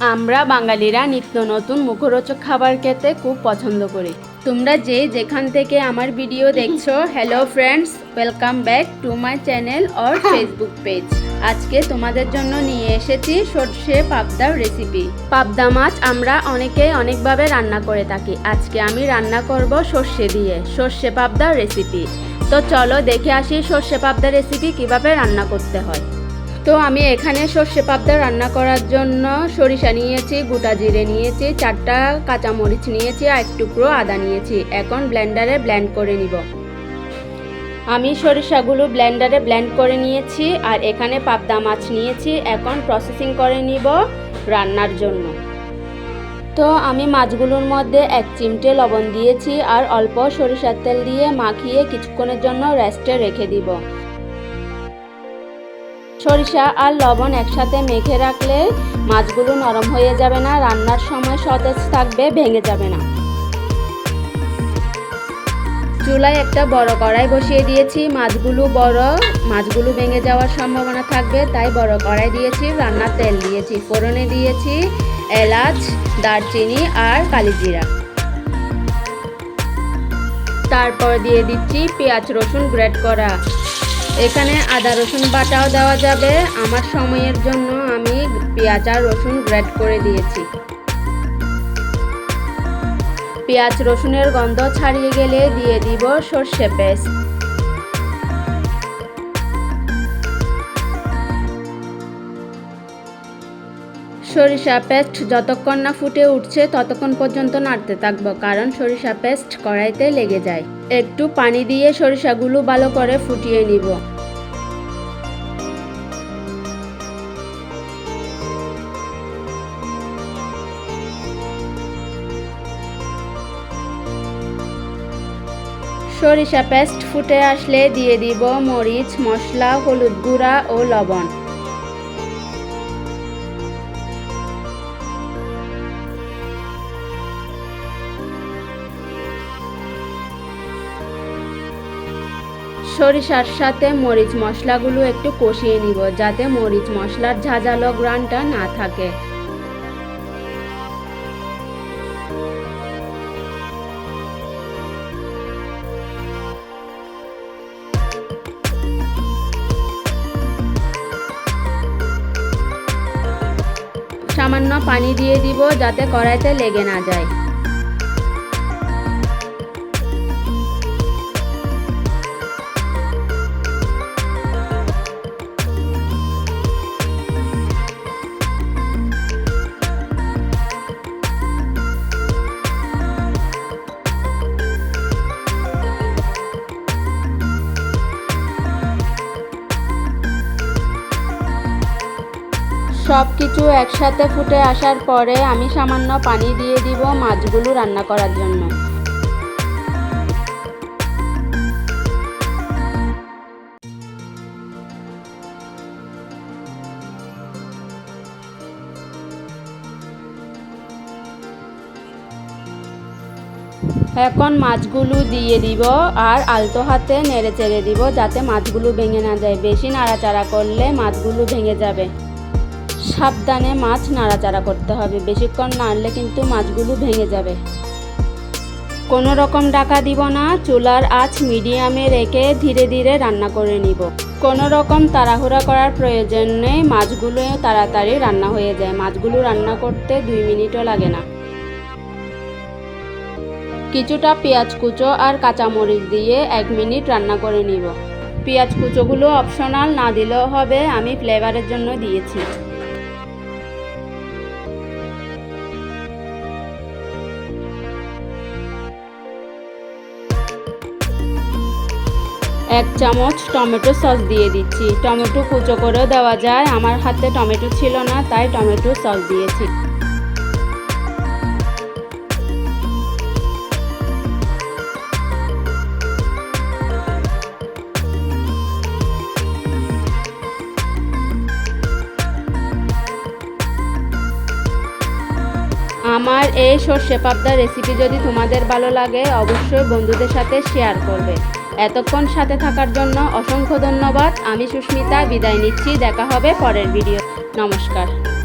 আমরা বাঙালিরা নিত্য নতুন মুখরোচক খাবার খেতে খুব পছন্দ করি। তোমরা যে যেখান থেকে আমার ভিডিও দেখছ hello friends welcome back to my channel or Facebook page আজকে তোমাদের জন্য নিয়ে এসেছি সর্ষে পাবদার রেসিপি পাবদা মাছ আমরা অনেকে অনেকভাবে রান্না করে থাকি। আজকে আমি রান্না করব সর্ষে দিয়ে সর্ষে পাবদার রেসিপি তো চলো দেখে আসি সর্ষে পাবদা রেসিপি কীভাবে রান্না করতে হয়। তো আমি এখানে সর্ষে পাবদা রান্না করার জন্য সরিষা নিয়েছি, গোটা জিরে নিয়েছি, চারটা কাঁচামরিচ নিয়েছি আর এক টুকরো আদা নিয়েছি। এখন ব্লেন্ডারে ব্লেন্ড করে নিব। আমি সরিষাগুলো ব্লেন্ডারে ব্লেন্ড করে নিয়েছি আর এখানে পাবদা মাছ নিয়েছি। এখন প্রসেসিং করে নিব রান্নার জন্য। তো আমি মাছগুলোর মধ্যে এক চিমটে লবণ দিয়েছি আর অল্প সরিষার তেল দিয়ে মাখিয়ে কিছুক্ষণের জন্য রেস্টে রেখে দিব। সরিষা আর লবণ একসাথে মেখে রাখলে মাছগুলো নরম হয়ে যাবে না, রান্নার সময় সতেজ থাকবে, ভেঙে যাবে না। চুলায় একটা বড় কড়াই বসিয়ে দিয়েছি। মাছগুলো বড়, মাছগুলো ভেঙে যাওয়ার সম্ভাবনা থাকবে, তাই বড় কড়াই দিয়েছি, রান্নার তেল দিয়েছি, ফোড়নে দিয়েছি এলাচ, দারচিনি আর কালিজিরা তারপর দিয়ে দিচ্ছি পেঁয়াজ রসুন গ্রেট করা। এখানে আদা রসুন বাটাও দেওয়া যাবে। আমার সময়ের জন্য আমি পেঁয়াজ আর রসুন গ্রেড করে দিয়েছি। পেঁয়াজ রসুনের গন্ধ ছাড়িয়ে গেলে দিয়ে দিব সর্ষে পেস্ট। সরিষা পেস্ট যতক্ষণ না ফুটে উঠছে ততক্ষণ পর্যন্ত নাড়তে থাকব, কারণ সরিষা পেস্ট কড়াইতে লেগে যায়। একটু পানি দিয়ে সরিষাগুলো ভালো করে ফুটিয়ে নিব। সরিষা পেস্ট ফুটে আসলে দিয়ে দিব মরিচ, মশলা, হলুদ গুঁড়া ও লবণ। সরিষার সাথে মরিচ মশলাগুলো একটু কষিয়ে নিব, যাতে মরিচ মশলার ঝাঁঝালো গ্রানটা না থাকে। সামান্য পানি দিয়ে দিব যাতে কড়াইতে লেগে না যায়। সব কিছু একসাথে ফুটে আসার পরে আমি সামান্য পানি দিয়ে দিব মাছগুলো রান্না করার জন্য। এখন মাছগুলো দিয়ে দিব আর আলতো হাতে নেড়ে চেড়ে দিব যাতে মাছগুলো ভেঙে না যায়। বেশি নাড়াচাড়া করলে মাছগুলো ভেঙে যাবে। সাবধানে মাছ নাড়াচাড়া করতে হবে। বেশিক্ষণ নাড়লে কিন্তু মাছগুলো ভেঙে যাবে। কোনো রকম ডাকা দিব না। চুলার আঁচ মিডিয়ামে রেখে ধীরে ধীরে রান্না করে নিব। কোনো রকম তাড়াহুড়া করার প্রয়োজন নেই মাছগুলো তাড়াতাড়ি রান্না হয়ে যায়। মাছগুলো রান্না করতে দুই মিনিটও লাগে না। কিছুটা পেঁয়াজ কুচো আর কাঁচামরিচ দিয়ে এক মিনিট রান্না করে নিব। পেঁয়াজ কুচোগুলো অপশনাল না দিলেও হবে। আমি ফ্লেভারের জন্য দিয়েছি। এক চামচ টমেটো সস দিয়ে দিচ্ছি। টমেটো কুচো করেও দেওয়া যায়। আমার হাতে টমেটো ছিল না, তাই টমেটো সস দিয়েছি। আমার এই সর্ষে পাবদা রেসিপি যদি তোমাদের ভালো লাগে, অবশ্যই বন্ধুদের সাথে শেয়ার করবে। এতক্ষণ সাথে থাকার জন্য অসংখ্য ধন্যবাদ। আমি সুস্মিতা, বিদায় নিচ্ছি। দেখা হবে পরের ভিডিও নমস্কার।